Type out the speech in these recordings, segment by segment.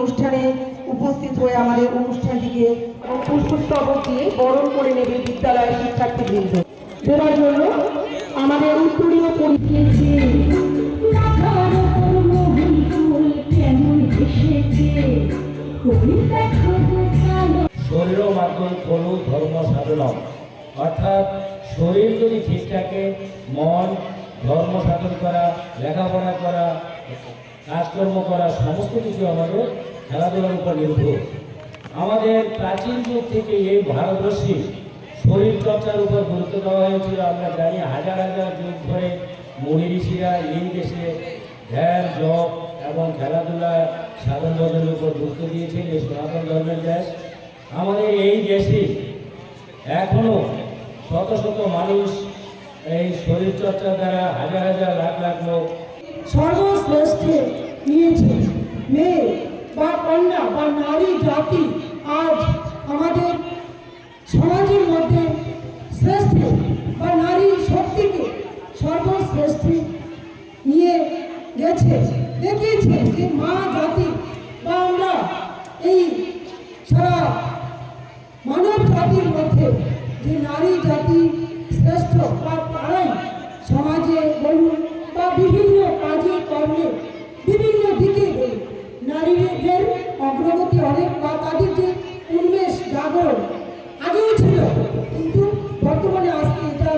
অনুষ্ঠানে উপস্থিত হয়ে আমাদের অনুষ্ঠানটিকে পুষ্পস্তবক দিয়ে বরণ করে নেবে বিদ্যালয়ের শিক্ষার্থীবৃন্দ। দেওয়ার জন্য আমাদের উত্তরীয় পরিচিয়েছি শরীর মাধ্যম খলু, ধর্ম সাধনম। অর্থাৎ শরীর যদি ঠিক থাকে, মন ধর্ম সাধন করা, লেখাপড়া করা কাজকর্ম করা সমস্ত কিছু আমাদের খেলাধুলার উপর নির্ভর। আমাদের প্রাচীন যুগ থেকে এই ভারতবর্ষে শরীর চর্চার উপর গুরুত্ব দেওয়া হয়েছিল। আমরা জানি হাজার হাজার যুগ ধরে মুনি ঋষিরা এই দেশে ধ্যান, জপ এবং খেলাধুলা সাধন ভজনের উপর গুরুত্ব দিয়েছেন। এই সনাতন ধর্মের দেশ। আমাদের এই দেশে এখনও শত শত মানুষ এই শরীরচর্চা দ্বারা হাজার হাজার লাখ লাখ লোক সর্বশ্রেষ্ঠে নিয়েছে। মেয়ে বা কন্যা বা নারী, জাতি আজ আমাদের সমাজের মধ্যে শ্রেষ্ঠ বা নারী শক্তিকে সর্বশ্রেষ্ঠ নিয়ে গেছে, দেখিয়েছে যে মা, জাতি বা আমরা এই সারা মানব জাতির মধ্যে যে নারী, জাতি শ্রেষ্ঠ বা অগ্রগতি অনেক বা তাদের যে উন্মেষ জাগরণ আগেও ছিল, কিন্তু বর্তমানে আজকে এটা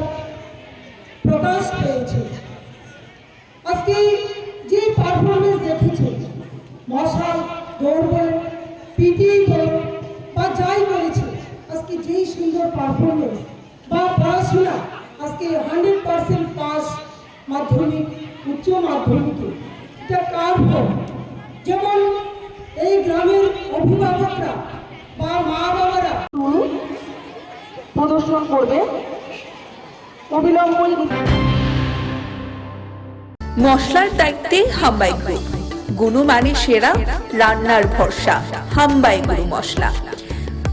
প্রকাশ পেয়েছে। আজকে যে পারফরমেন্স দেখেছে, মশাল দৌড় বলেন পিটি বলেন বা যাই করেছে, আজকে যেই সুন্দর পারফরমেন্স বা পড়াশোনা আজকে হান্ড্রেড পার্সেন্ট পাস মাধ্যমিক, উচ্চ মাধ্যমিকে, এটা কার যেমন এই গ্রামের অভিভাবকরা বা মা বাবারা প্রদর্শন করবে। অবিলম্বন মশলার দায়িত্বে হাম্বাই গ্রুপ। গুণমানে সেরা, রান্নার ভরসা, হাম্বাই গুরু মশলা।